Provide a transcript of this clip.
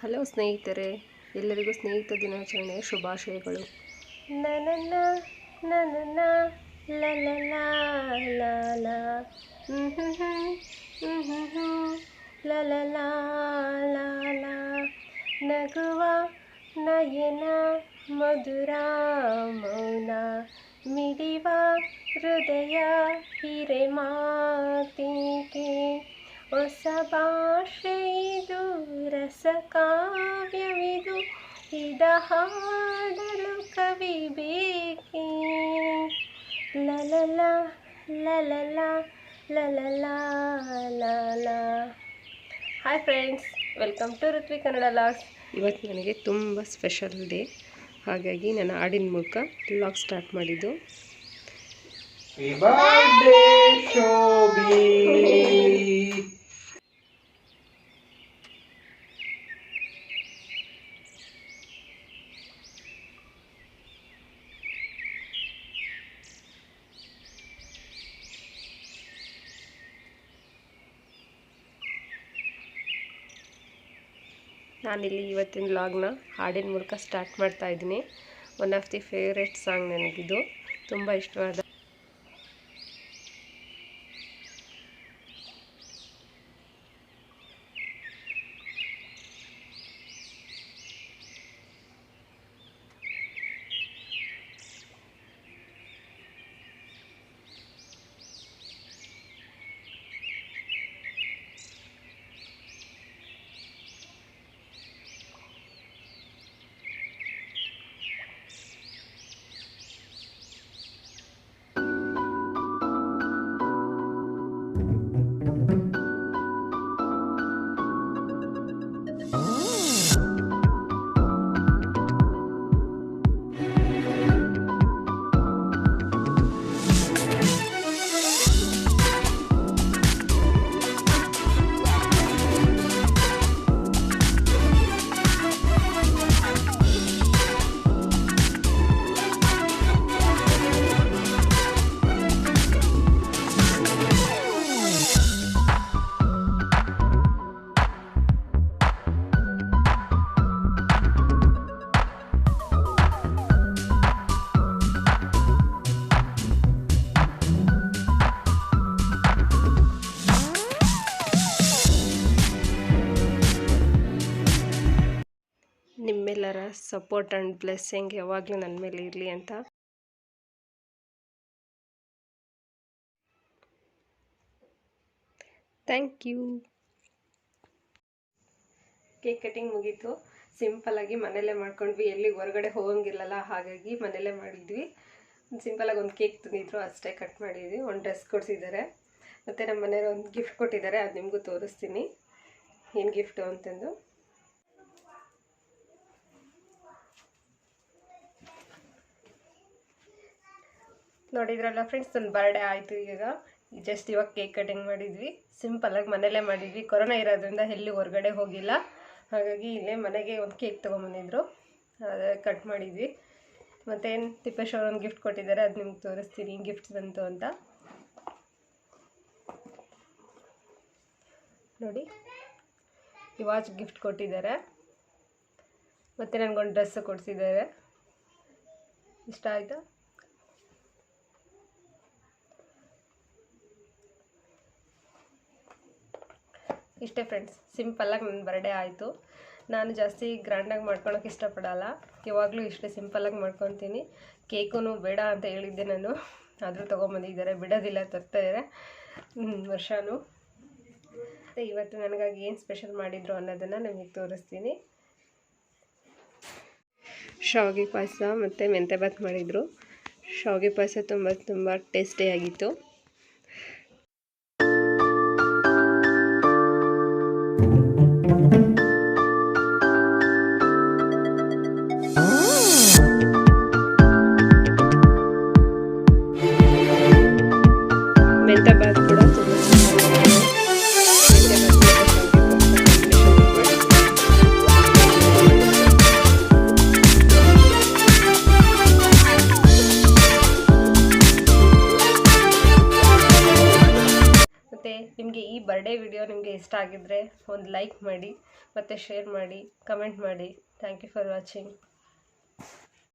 Hello ಸ್ನೇಹಿತರೆ ಎಲ್ಲರಿಗೂ ಸ್ನೇಹಿತ ದಿನಾಚರಣೆಯ ಶುಭಾಶಯಗಳು. ನಗುವ ನಯನ ಮಧುರ ಮೌನ. ಮಿಡಿವ ಹೃದಯ ಹಿರೆಮಾತಿಗೆ. ಹೊಸ ಭಾಷೆ ಇದು ರಸ ಕಾವ್ಯವಿದು ಇದ ಹಾಡಲು ಕವಿ ಬೇಕೇ ಲಲಲ ಲಲಲ ಲಲಲ ಲಲ hi friends welcome to Ruthvi Kannada logs ಇವತ್ತು ನನಗೆ ತುಂಬ ಸ್ಪೆಷಲ್ ಡೇ ಹಾಗಾಗಿ ನಾನು ಹಾಡಿನ ಮೂಲಕ ಲಾಗ್ ಸ್ಟಾರ್ಟ್ ಮಾಡಿದ್ದು ನಾನಿಲ್ಲಿ ಇವತ್ತಿನ ವ್ಲಾಗ್ನ ಹಾಡಿನ ಮೂಲಕ ಸ್ಟಾರ್ಟ್ ಮಾಡ್ತಾ ಇದ್ದೀನಿ. One of the favourite song ನನಗಿದು. ತುಂಬ ಇಷ್ಟವಾದ ಸಪೋರ್ಟ್ ಆ್ಯಂಡ್ ಬ್ಲೆಸ್ಸಿಂಗ್ ಯಾವಾಗಲೂ ನನ್ನ ಮೇಲೆ ಇರಲಿ ಅಂತ. ಥ್ಯಾಂಕ್ ಯು ಕೇಕ್ ಕಟಿಂಗ್ ಮುಗೀತು. ಸಿಂಪಲ್ಲಾಗಿ ಮನೆಯಲ್ಲೇ ಮಾಡ್ಕೊಂಡ್ವಿ. ಎಲ್ಲಿ ಹೊರಗಡೆ ಹೋಗಂಗಿಲ್ಲಲ್ಲ, ಹಾಗಾಗಿ ಮನೆಯಲ್ಲೇ ಮಾಡಿದ್ವಿ. ಸಿಂಪಲಾಗಿ ಒಂದು ಕೇಕ್ ತಂದಿದ್ರು, ಅಷ್ಟೇ ಕಟ್ ಮಾಡಿದ್ವಿ. ಒಂದು ಡ್ರೆಸ್ ಕೊಡಿಸಿದ್ದಾರೆ ಮತ್ತು ನಮ್ಮ ಮನೆಯವ್ರು ಒಂದು ಗಿಫ್ಟ್ ಕೊಟ್ಟಿದ್ದಾರೆ ಅದು ನಿಮಗೂ ತೋರಿಸ್ತೀನಿ. ಏನು ಗಿಫ್ಟು ಅಂತಂದು. ನೋಡಿದ್ರಲ್ಲ ಫ್ರೆಂಡ್ಸ್ ನನ್ನ ಬರ್ಡೇ ಆಯಿತು ಈಗ ಜಸ್ಟ್ ಇವಾಗ ಕೇಕ್ ಕಟಿಂಗ್ ಮಾಡಿದ್ವಿ. ಸಿಂಪಲ್ಲಾಗಿ ಮನೆಯಲ್ಲೇ ಮಾಡಿದ್ವಿ. ಕೊರೋನಾ ಇರೋದ್ರಿಂದ ಎಲ್ಲಿ ಹೊರಗಡೆ ಹೋಗಿಲ್ಲ. ಹಾಗಾಗಿ ಇಲ್ಲೇ ಮನೆಗೆ ಒಂದು ಕೇಕ್ ತೊಗೊಂಬಂದಿದ್ರು. ಕಟ್ ಮಾಡಿದ್ವಿ. ಮತ್ತೇನು ತಿಪ್ಪೇಶ್ ಅವ್ರು ಒಂದು ಗಿಫ್ಟ್ ಕೊಟ್ಟಿದ್ದಾರೆ, ಅದು ನಿಮ್ಗೆ ತೋರಿಸ್ತೀನಿ. ಗಿಫ್ಟ್ ಬಂತು ಅಂತ. ನೋಡಿ. ಈ ವಾಚ್ ಗಿಫ್ಟ್ ಕೊಟ್ಟಿದ್ದಾರೆ. ಮತ್ತು ನನಗೊಂದು ಡ್ರೆಸ್ಸು ಕೊಡಿಸಿದ್ದಾರೆ. ಇಷ್ಟ ಆಯಿತಾ? ಇಷ್ಟೇ ಫ್ರೆಂಡ್ಸ್ ಸಿಂಪಲ್ಲಾಗಿ ನನ್ನ ಬರ್ಡೇ ಆಯಿತು. ನಾನು ಜಾಸ್ತಿ ಗ್ರ್ಯಾಂಡಾಗಿ ಮಾಡ್ಕೊಳಕ್ಕೆ ಇಷ್ಟಪಡಲ್ಲ. ಯಾವಾಗಲೂ ಇಷ್ಟೇ ಸಿಂಪಲ್ಲಾಗಿ ಮಾಡ್ಕೊತೀನಿ. ಕೇಕೂ ಬೇಡ ಅಂತ ಹೇಳಿದ್ದೆ ನಾನು. ಆದರೂ ತೊಗೊಂಬಂದಿದ್ದಾರೆ, ಬಿಡೋದಿಲ್ಲ ತರ್ತಾರೆ ಮತ್ತು ಇವತ್ತು ನನಗಾಗಿ ಏನು ಸ್ಪೆಷಲ್ ಮಾಡಿದ್ರು ಅನ್ನೋದನ್ನು ನಿಮಗೆ ತೋರಿಸ್ತೀನಿ. ಶಾವಿಗೆ ಪಾಯಸ ಮತ್ತು ಮೆಂತೆ ಭಾತ್ ಮಾಡಿದರು. ಶಾವಿಗೆ ಪಾಯಸ ತುಂಬ ತುಂಬ ಟೇಸ್ಟಿಯಾಗಿತ್ತು ನಿಮಗೆ ಈ ಬರ್ಡೇ ವಿಡಿಯೋ ನಿಮಗೆ ಇಷ್ಟ ಆಗಿದ್ದರೆ ಒಂದು ಲೈಕ್ ಮಾಡಿ ಮತ್ತು ಶೇರ್ ಮಾಡಿ ಕಮೆಂಟ್ ಮಾಡಿ. Thank you for watching